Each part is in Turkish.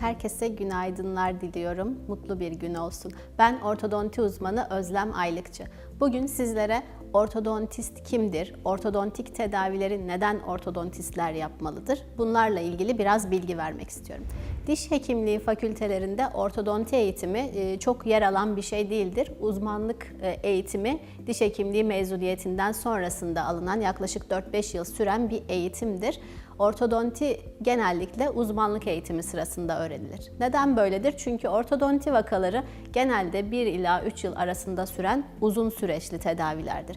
Herkese günaydınlar diliyorum. Mutlu bir gün olsun. Ben ortodonti uzmanı Özlem Aylıkçı. Bugün sizlere ortodontist kimdir? Ortodontik tedavileri neden ortodontistler yapmalıdır? Bunlarla ilgili biraz bilgi vermek istiyorum. Diş hekimliği fakültelerinde ortodonti eğitimi e, çok yer alan bir şey değildir. Uzmanlık e, eğitimi diş hekimliği mezuniyetinden sonrasında alınan yaklaşık 4-5 yıl süren bir eğitimdir. Ortodonti genellikle uzmanlık eğitimi sırasında öğrenilir. Neden böyledir? Çünkü ortodonti vakaları genelde 1 ila 3 yıl arasında süren uzun süreçli tedavilerdir.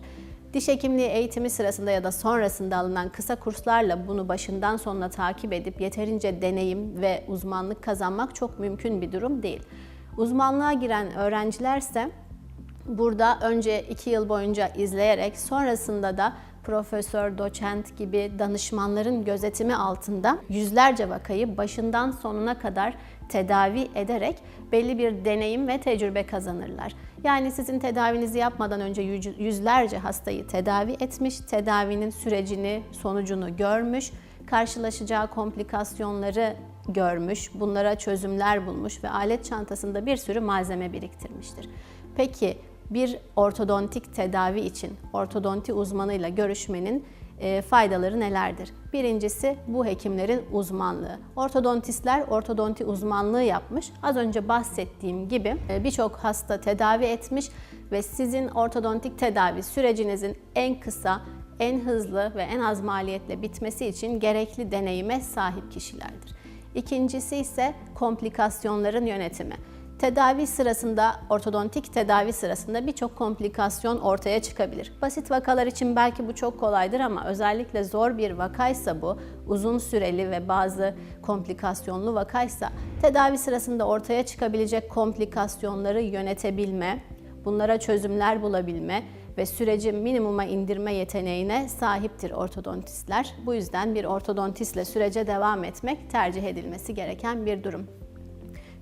Diş hekimliği eğitimi sırasında ya da sonrasında alınan kısa kurslarla bunu başından sonuna takip edip yeterince deneyim ve uzmanlık kazanmak çok mümkün bir durum değil. Uzmanlığa giren öğrencilerse burada önce 2 yıl boyunca izleyerek sonrasında da profesör, doçent gibi danışmanların gözetimi altında yüzlerce vakayı başından sonuna kadar tedavi ederek belli bir deneyim ve tecrübe kazanırlar. Yani sizin tedavinizi yapmadan önce yüzlerce hastayı tedavi etmiş, tedavinin sürecini, sonucunu görmüş, karşılaşacağı komplikasyonları görmüş, bunlara çözümler bulmuş ve alet çantasında bir sürü malzeme biriktirmiştir. Peki bir ortodontik tedavi için ortodonti uzmanıyla görüşmenin e, faydaları nelerdir? Birincisi bu hekimlerin uzmanlığı. Ortodontistler ortodonti uzmanlığı yapmış. Az önce bahsettiğim gibi e, birçok hasta tedavi etmiş ve sizin ortodontik tedavi sürecinizin en kısa, en hızlı ve en az maliyetle bitmesi için gerekli deneyime sahip kişilerdir. İkincisi ise komplikasyonların yönetimi. Tedavi sırasında, ortodontik tedavi sırasında birçok komplikasyon ortaya çıkabilir. Basit vakalar için belki bu çok kolaydır ama özellikle zor bir vakaysa bu, uzun süreli ve bazı komplikasyonlu vakaysa tedavi sırasında ortaya çıkabilecek komplikasyonları yönetebilme, bunlara çözümler bulabilme ve süreci minimuma indirme yeteneğine sahiptir ortodontistler. Bu yüzden bir ortodontistle sürece devam etmek tercih edilmesi gereken bir durum.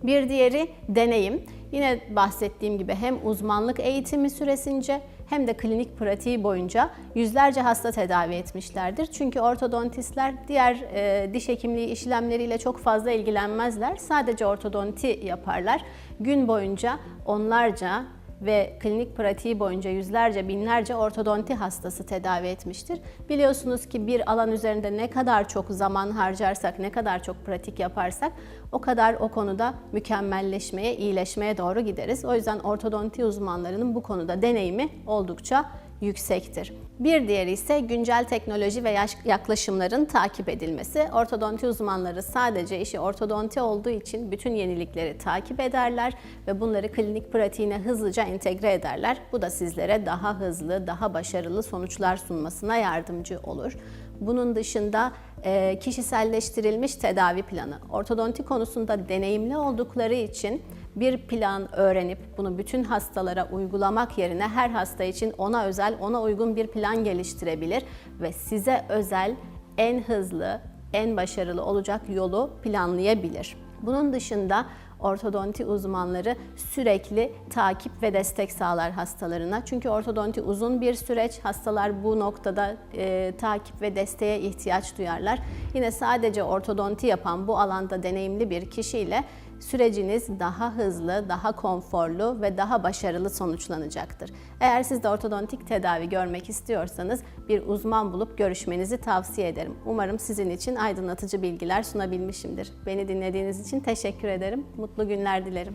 Bir diğeri deneyim. Yine bahsettiğim gibi hem uzmanlık eğitimi süresince hem de klinik pratiği boyunca yüzlerce hasta tedavi etmişlerdir. Çünkü ortodontistler diğer e, diş hekimliği işlemleriyle çok fazla ilgilenmezler. Sadece ortodonti yaparlar. Gün boyunca onlarca ve klinik pratiği boyunca yüzlerce, binlerce ortodonti hastası tedavi etmiştir. Biliyorsunuz ki bir alan üzerinde ne kadar çok zaman harcarsak, ne kadar çok pratik yaparsak o kadar o konuda mükemmelleşmeye, iyileşmeye doğru gideriz. O yüzden ortodonti uzmanlarının bu konuda deneyimi oldukça yüksektir. Bir diğeri ise güncel teknoloji ve yaklaşımların takip edilmesi. Ortodonti uzmanları sadece işi ortodonti olduğu için bütün yenilikleri takip ederler ve bunları klinik pratiğine hızlıca entegre ederler. Bu da sizlere daha hızlı, daha başarılı sonuçlar sunmasına yardımcı olur. Bunun dışında e, kişiselleştirilmiş tedavi planı. Ortodonti konusunda deneyimli oldukları için bir plan öğrenip bunu bütün hastalara uygulamak yerine her hasta için ona özel, ona uygun bir plan geliştirebilir ve size özel en hızlı, en başarılı olacak yolu planlayabilir. Bunun dışında ortodonti uzmanları sürekli takip ve destek sağlar hastalarına. Çünkü ortodonti uzun bir süreç. Hastalar bu noktada e, takip ve desteğe ihtiyaç duyarlar. Yine sadece ortodonti yapan bu alanda deneyimli bir kişiyle süreciniz daha hızlı, daha konforlu ve daha başarılı sonuçlanacaktır. Eğer siz de ortodontik tedavi görmek istiyorsanız bir uzman bulup görüşmenizi tavsiye ederim. Umarım sizin için aydınlatıcı bilgiler sunabilmişimdir. Beni dinlediğiniz için teşekkür ederim. Mutlu günler dilerim.